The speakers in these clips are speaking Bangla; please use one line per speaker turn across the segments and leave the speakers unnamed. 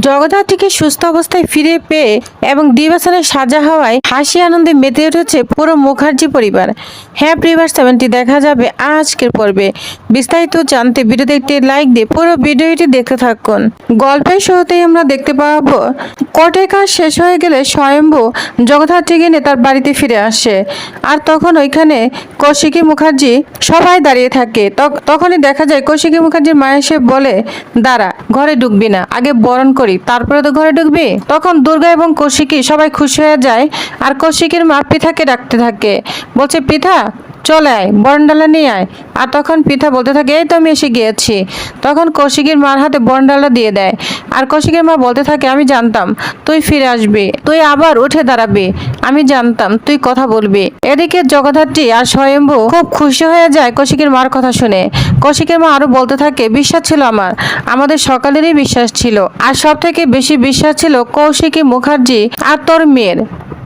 জগদ্ধাত্রীকে সুস্থ অবস্থায় ফিরে পেয়ে এবং দিবাসনের সাজা হওয়ায় হাসি আনন্দে মেতে উঠেছে পুরো মুখার্জি পরিবার। হ্যাঁ প্রিভার সেভেনটি দেখা যাবে আজকের পর্বে। বিস্তারিত জানতে ভিডিওতে একটি লাইক দিয়ে পুরো ভিডিওটি দেখতে থাকুন। গল্পের শুরুতেই আমরা দেখতে পাবো, কোর্টের কাজ শেষ হয়ে গেলে স্বয়ম্ভু জগদ্ধাত্রীকে নিয়ে তার বাড়িতে ফিরে আসে। আর তখন ওইখানে কৌশিকী মুখার্জি সবাই দাঁড়িয়ে থাকে। তখ- তখনই দেখা যায় কৌশিকী মুখার্জির মা এসে বলে, দাঁড়া, ঘরে ঢুকবি না। আগে বরণ করি, তারপরে তো ঘরে ঢুকবি? তখন দুর্গা এবং কৌশিকী সবাই খুশি হয়ে যায়, আর কৌশিকীর মা পিথাকে ডাকতে থাকে। বলছে পিঠা চলে আয়, বরণডালা নিয়ে আয়। আর তখন পিঠা বলতে থাকে, এই তো আমি এসে গিয়েছি। তখন কৌশিকীর মার হাতে বরণডালা দিয়ে দেয়। আর কৌশিকের মা বলতে থাকে, আমি জানতাম, তুই ফিরে আসবি। তুই আবার উঠে দাঁড়াবি। আমি জানতাম, তুই কথা বলবি। এদিকে জগদ্ধাত্রী আর স্বয়ম্ভু খুব খুশি হয়ে যায় কৌশিকের মার কথা শুনে। কৌশিকের মা আরও বলতে থাকে, বিশ্বাস ছিল আমার। আমাদের সকালেরই বিশ্বাস ছিল। আর সব থেকে বেশি বিশ্বাস ছিল কৌশিকী মুখার্জি আর তোর মেয়ের।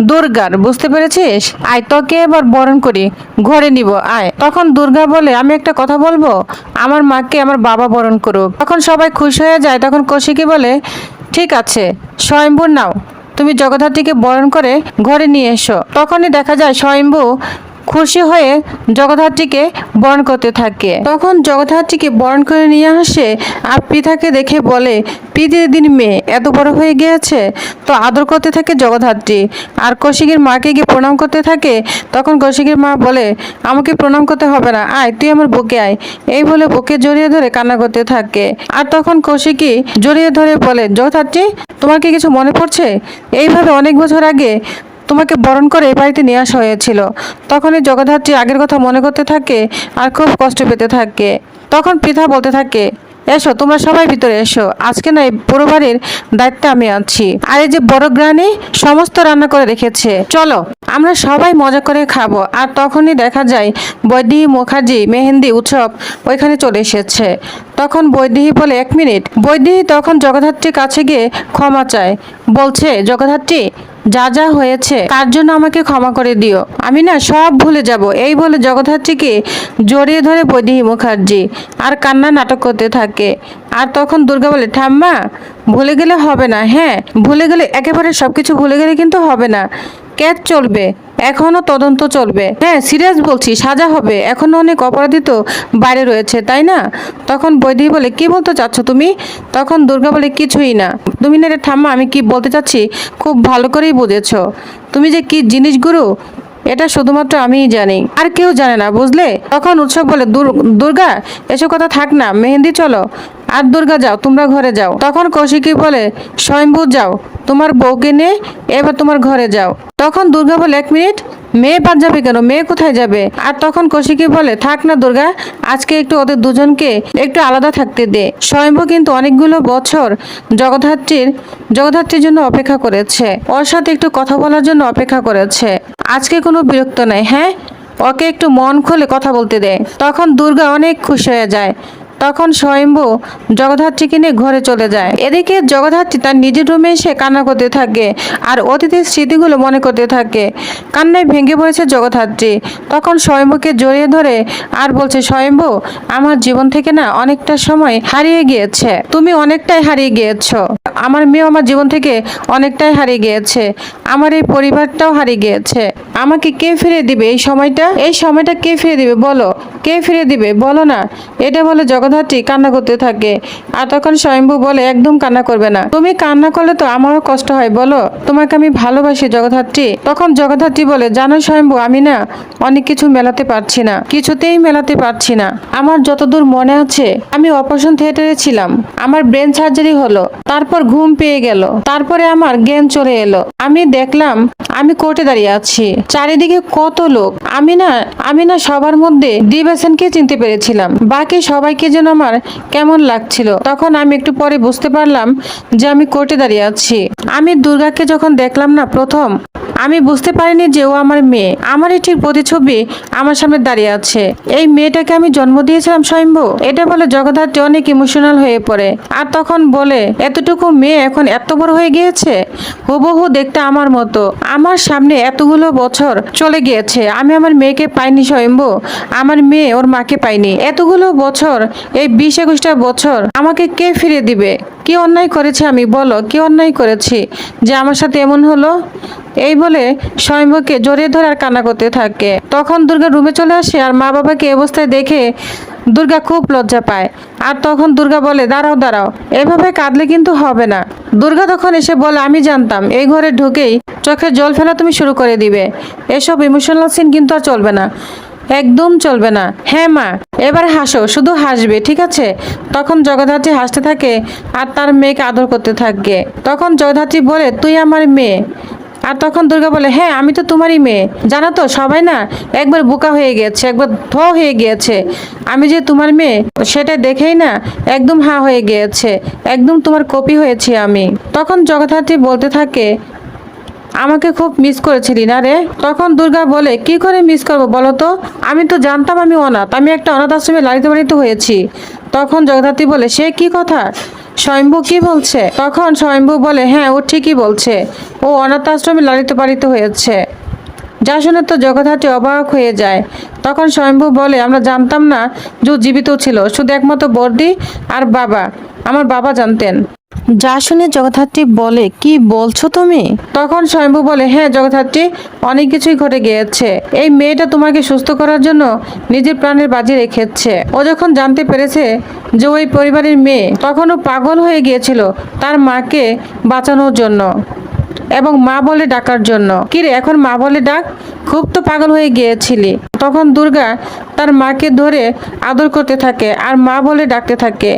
দুর্গার, বুঝতে পেরেছিস? আয়, তোকে এবার বরণ করি। ঘরে নিব, আয়। তখন দুর্গা বলে, আমি একটা কথা বলব? আমার মাকে আমার বাবা বরণ করুক। তখন সবাই খুশি হয়ে যায়। তখন কৌশিকী বলে, ঠিক আছে, স্বয়ম্ভু নাও। তুমি জগদ্ধাত্রীকে বরণ করে ঘরে নিয়ে এসো। তখনই দেখা যায় স্বয়ম্ভু খুশি হয়ে জগদ্ধাত্রীকে বরণ করতে থাকে। তখন জগদ্ধাত্রীকে বরণ করে নিয়ে আসে আর পিতাকে দেখে বলে পিদির দিন মেয়ে, এত বড় হয়ে গিয়েছে, তো আদর করতে থাকে জগদ্ধাত্রী। আর কৌশিকের মাকে গিয়ে প্রণাম করতে থাকে। তখন কৌশিকের মা বলে, আমাকে প্রণাম করতে হবে না, আয়, তুই আমার বুকে আয়। এই বলে বুকে জড়িয়ে ধরে কান্না করতে থাকে। আর তখন কৌশিকী জড়িয়ে ধরে বলে, জগদ্ধাত্রী, তোমার কি কিছু মনে পড়ছে? এইভাবে অনেক বছর আগে তোমাকে বরণ করে এ বাড়িতে নিয়ে আসা হয়েছিল। তখনই জগদ্ধাত্রী আগের কথা মনে করতে থাকে আর খুব কষ্ট পেতে থাকে। তখন পিতা বলতে থাকে, এসো, তোমরা সবাই ভিতরে এসো। আজকে না এই পুরো বাড়ির দায়িত্বে আমি আছি। আর এই যে বড় গ্রানি সমস্ত রান্না করে রেখেছে। চলো, আমরা সবাই মজা করে খাব। আর তখনই দেখা যায়, বৈদেহী মুখার্জি মেহেন্দি উৎসব ওইখানে চলে এসেছে। তখন বৈদেহী বলে, এক মিনিট। বৈদেহী তখন জগদ্ধাত্রীর কাছে গিয়ে ক্ষমা চায়। বলছে, জগদ্ধাত্রী যা যা হয়েছে, তার জন্য আমাকে ক্ষমা করে দিও। আমি না সব ভুলে যাব। এই বলে জগদ্ধাত্রীকে জড়িয়ে ধরে বৈদেহী মুখার্জি আর কান্না নাটক করতে থাকে। আর তখন দুর্গা বলে, ঠাম্মা, ভুলে গেলে হবে না। হ্যাঁ ভুলে গেলে একেবারে সবকিছু ভুলে গেলে কিন্তু হবে না। ক্যাচ চলবে। এখনও তদন্ত চলবে। হ্যাঁ সিরিয়াস বলছি, সাজা হবে। এখনও অনেক অপরাধী তো বাইরে রয়েছে, তাই না? তখন বৈদি বলে, কি বলতে চাচ্ছ তুমি? তখন দুর্গা বলে, কিছুই না। তুমি না রে ঠাম্মা, আমি কি বলতে চাচ্ছি? খুব ভালো করেই বুঝেছ। তুমি যে কি জিনিস গুরু এটা শুধুমাত্র আমিই জানি। আর কেউ জানে না, বুঝলে? তখন উৎসব বলে, "দুর- দুর্গা, এসব কথা থাক না, মেহেন্দি চলো। আর দুর্গা যাও, তোমরা ঘরে যাও। তখন কৌশিকী বলে স্বয়ম্ভু যাও, তোমার বউকে নিয়ে এবার তোমার ঘরে যাও। তখন দুর্গা বলে, এক মিনিট মেয়ে বাদ যাবে কেন? মেয়ে কোথায় যাবে? আর তখন কৌশিকী বলে, থাক না দুর্গা, আজকে একটু ওদের দুজনকে একটু আলাদা থাকতে দে। স্বয়ম্ভু কিন্তু অনেকগুলো বছর জগদ্ধাত্রীর জগদ্ধাত্রীর জন্য অপেক্ষা করেছে। ওর সাথে একটু কথা বলার জন্য অপেক্ষা করেছে। আজকে কোনো বিরক্ত নাই হ্যাঁ? ওকে একটু মন খুলে কথা বলতে দে। তখন দুর্গা অনেক খুশি হয়ে যায়। তখন স্বয়ম্ভু জগদ্ধাত্রীকে নিয়ে ঘরে চলে যায়। এদিকে জগদ্ধাত্রী তার নিজের রুমে এসে কান্না করতে থাকে আর অতীতের স্মৃতিগুলো মনে করতে থাকে। কান্নায় ভেঙে পড়েছে জগদ্ধাত্রী। তখন স্বয়ম্ভুকে জড়িয়ে ধরে আর বলছে, স্বয়ম্ভু, আমার জীবন থেকে না অনেকটা সময় হারিয়ে গিয়েছে। তুমি অনেকটাই হারিয়ে গিয়েছো। আমার মেয়ে আমার জীবন থেকে অনেকটাই হারিয়ে গিয়েছে। আমার এই পরিবারটাও হারিয়ে গিয়েছে। আমাকে কে ফিরে দিবে এই সময়টা? এই সময়টা কে ফিরে দিবে? বলো। কে ফিরে দিবে? বলো না। এটা বলে জগদ্ধাত্রী কান্না করতে থাকে। আর তখন স্বয়ম্ভু বলে, একদম কান্না করবে না। তুমি কান্না করলে তো আমারও কষ্ট হয়, বলো। তোমাকে আমি ভালোবাসি জগদ্ধাত্রী। তখন জগদ্ধাত্রী বলে, জানো স্বয়ম্ভু, আমি না অনেক কিছু মেলাতে পারছি না। কিছুতেই মেলাতে পারছি না। আমার যতদূর মনে আছে, আমি অপারেশন থিয়েটারে ছিলাম। আমার ব্রেন সার্জারি হলো। তারপর ঘুম পেয়ে গেল। তারপরে আমার জ্ঞান চলে এলো। আমি দেখলাম, আমি কোর্টে দাঁড়িয়ে আছি। চারিদিকে কত লোক। আমি না আমি না সবার মধ্যে দিবাসেনকে চিনতে পেরেছিলাম। বাকি সবাইকে যেন আমার কেমন লাগছিল। তখন আমি একটু পরে বুঝতে পারলাম যে আমি কোর্টে দাঁড়িয়ে আছি। আমি দুর্গাকে যখন দেখলাম না প্রথম, আমি বুঝতে পারিনি যে ও আমার মেয়ে। আমারই ঠিক প্রতিছবি আমার সামনে দাঁড়িয়ে আছে। এই মেয়েটাকে আমি জন্ম দিয়েছিলাম স্বয়ম্ভু। এটা বলে জগদ্ধাত্রী অনেক ইমোশনাল হয়ে পড়ে। আর তখন বলে, এতটুকু মেয়ে এখন এত বড় হয়ে গিয়েছে? হুবহু দেখতে আমার মতো। আমার সামনে এতগুলো বছর চলে গিয়েছে, আমি আমার মেয়েকে পাইনি স্বয়ম্ভু। আমার মেয়ে ওর মাকে পাইনি। এতগুলো বছর, এই বিশ একুশটা বছর আমাকে কে ফিরে দিবে? কি অন্যায় করেছি আমি? বলো, কি অন্যায় করেছি যে আমার সাথে এমন হলো? এই বলে স্বয়ম্ভকে জড়িয়ে ধরে আর কান্না করতে থাকে। তখন দুর্গা রুমে চলে আসে আর মা বাবাকে অবস্থায় দেখে দুর্গা খুব লজ্জা পায়। আর তখন দুর্গা বলে, দাঁড়াও দাঁড়াও, এভাবে কাঁদলে কিন্তু হবে না। দুর্গা তখন এসে বলে, আমি জানতাম, এই ঘরে ঢুকেই চোখে জল ফেলা তুমি শুরু করে দিবে। এসব ইমোশনাল সিন কিন্তু আর চলবে না। একদম চলবে না। হ্যাঁ মা, এবার হাসো, শুধু হাসবে, ঠিক আছে? তখন জগদ্ধাত্রী হাসতে থাকে আর তার মেয়েকে আদর করতে থাকে। তখন জগদ্ধাত্রী বলে, তুই আমার মেয়ে। আর তখন দুর্গা বলে হ্যাঁ আমি তো তোমারই মেয়ে। জানো তো, সবাই না একবার বোকা হয়ে গিয়েছে, একবার ধ হয়ে গিয়েছে। আমি যে তোমার মেয়ে, সেটা দেখেই না একদম হা হয়ে গিয়েছে, একদম তোমার কপি হয়েছি আমি। তখন জগদ্ধাত্রী বলতে থাকে, আমাকে খুব মিস করেছিলি না রে? তখন দুর্গা বলে, কি করে মিস করব বলো তো? আমি তো জানতাম আমি অনাথ, আমি একটা অনাথ আশ্রমে লালিত পালিত হয়েছি। তখন জগদ্ধাত্রী বলে, সে কি কথা? স্বয়ম্ভু কি বলছে? তখন স্বয়ম্ভু বলে হ্যাঁ ও ঠিকই বলছে। ও অনাথ আশ্রমে লালিত পালিত হয়েছে। যা শুনে তো জগৎহাটি অবাক হয়ে যায়। তখন স্বয়ম্ভু বলে, আমরা জানতাম না যে জীবিত ছিল। শুধু একমাত্র বর্দি আর বাবা। আমার বাবা জানতেন। যা শুনে জগদ্ধাত্রী বলে, কি বলছো তুমি? তখন স্বয়ম্ভু বলে হ্যাঁ জগদ্ধাত্রী, অনেক কিছুই ঘটে গিয়েছে। এই মেয়েটা তোমাকে সুস্থ করার জন্য নিজের প্রাণের বাজি রেখেছে। ও যখন জানতে পেরেছে যে ওই পরিবারের মেয়ে, তখনও পাগল হয়ে গিয়েছিল তার মাকে বাঁচানোর জন্য। এবং মা বলে ডাকার জন্য। কিরে, এখন মা বলে ডাক? খুব তো পাগল হয়ে গিয়েছিলি। তখন দুর্গা তার মাকে ধরে আদর করতে থাকে আর মা বলে ডাকতে থাকে।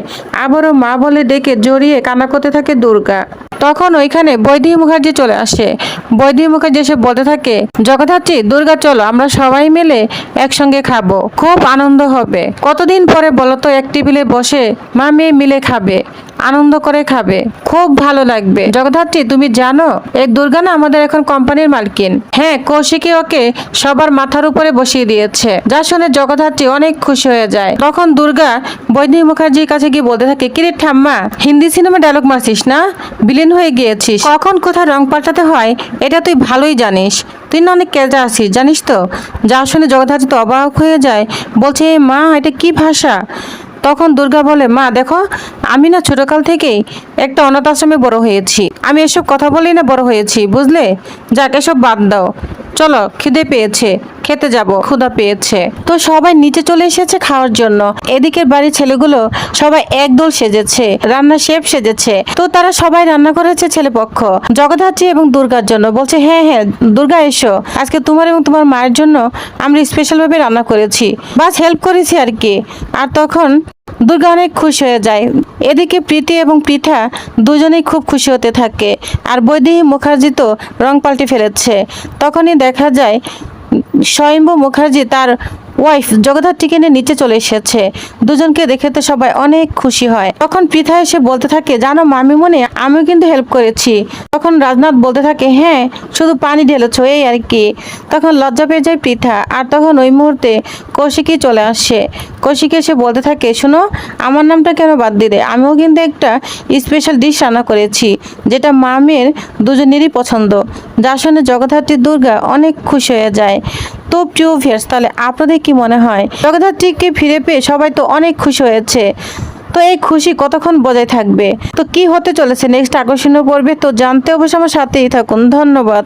আবারও মা বলে ডেকে জড়িয়ে কান্না করতে থাকে দুর্গা। তখন ওইখানে বৈদেহী মুখার্জি চলে আসে। বৈদেহী মুখার্জি এসে বলতে থাকে, জগদ্ধাত্রী, দুর্গা, চলো, আমরা সবাই মিলে একসঙ্গে খাব। খুব আনন্দ হবে। কতদিন পরে বলতো, এক টেবিলে বসে মা মেয়ে মিলে খাবে। আনন্দ করে খাবে। খুব ভালো লাগবে। জগদ্ধাত্রী, তুমি জানো, এই দুর্গা না আমাদের এখন কোম্পানির মালকিন। হ্যাঁ কৌশিকী ওকে সবার মাথার উপরে বসিয়ে দিয়েছে। যা শুনে জগদ্ধাত্রী অনেক খুশি হয়ে যায়। তখন দুর্গা বৈদেহী মুখার্জির কাছে গিয়ে বলতে থাকে, কিরে ঠাম্মা, হিন্দি সিনেমা ডায়লগ মারছিস না? বিলীন হয়ে গিয়েছিস। কখন কোথায় রং পাল্টাতে হয়, এটা তুই ভালোই জানিস। তুই না অনেক কেজা আছিস, জানিস তো? যা শুনে জগদ্ধাত্রী তো অবাক হয়ে যায়। বলছে, "এ মা, এটা কি ভাষা? তখন দুর্গা বলে, মা, দেখো আমি না ছোটকাল থেকেই একটা অনাথ আশ্রমে বড় হয়েছি। আমি এসব কথা বলেই না বড় হয়েছি, বুঝলে? যাক, এসব বাদ দাও। চলো, খিদে পেয়েছে, খেতে যাব, ক্ষুধা পেয়েছে। তো সবাই নিচে চলে এসেছে খাওয়ার জন্য। এদিকের বাড়ির ছেলেগুলো সবাই একদল সেজেছে, রান্না শেফ সেজেছে। তো তারা সবাই রান্না করেছে ছেলেপক্ষ। জগদ্ধাত্রী এবং দুর্গার জন্য বলছে হ্যাঁ হ্যাঁ দুর্গা, এসো। আজকে তোমার এবং তোমার মায়ের জন্য আমরা স্পেশালভাবে রান্না করেছি। বাস হেল্প করেছি আর কি। আর তখন দুর্গা অনেক খুশি হয়ে যায়। এদিকে প্রীতি এবং পৃথা দুজনেই খুব খুশি হতে থাকে আর বৈদেহী মুখার্জি তো রং পাল্টে ফেলেছে। তখনই দেখা যায় স্বয়ম্ভু মুখার্জি তার ওয়াইফ জগদ্ধাত্রীকে নিয়ে নিচে চলে এসেছে। দুজনকে দেখে তো সবাই অনেক খুশি হয়। তখন পৃথা এসে বলতে থাকে, জানো মামিমণি, আমিও কিন্তু হেল্প করেছি। তখন রাজনাথ বলতে থাকে হ্যাঁ শুধু পানি ঢেলেছো, এই আর কি। তখন লজ্জা পেয়ে যায় পৃথা, আর তখন ওই মুহূর্তে কৌশিকই চলে আসে। কৌশিক এসে বলতে থাকে, শোনো, আমার নামটা কেন বাদ দিলে? আমিও কিন্তু একটা স্পেশাল ডিশ রান্না করেছি, যেটা মামের দুজনেরই পছন্দ। যার শুনে জগদ্ধাত্রী দুর্গা অনেক খুশি হয়ে যায়। তো প্রিয় ভিয়ার্স, তাহলে আপনাদের কি মনে হয়? জগদ্ধাত্রীকে ফিরে পেয়ে সবাই তো অনেক খুশি হয়েছে। তো এই খুশি কতক্ষণ বজায় থাকবে? তো কি হতে চলেছে? নেক্সট আকর্ষণীয় পর্বে তো জানতে অবশ্য আমার সাথেই থাকুন। ধন্যবাদ।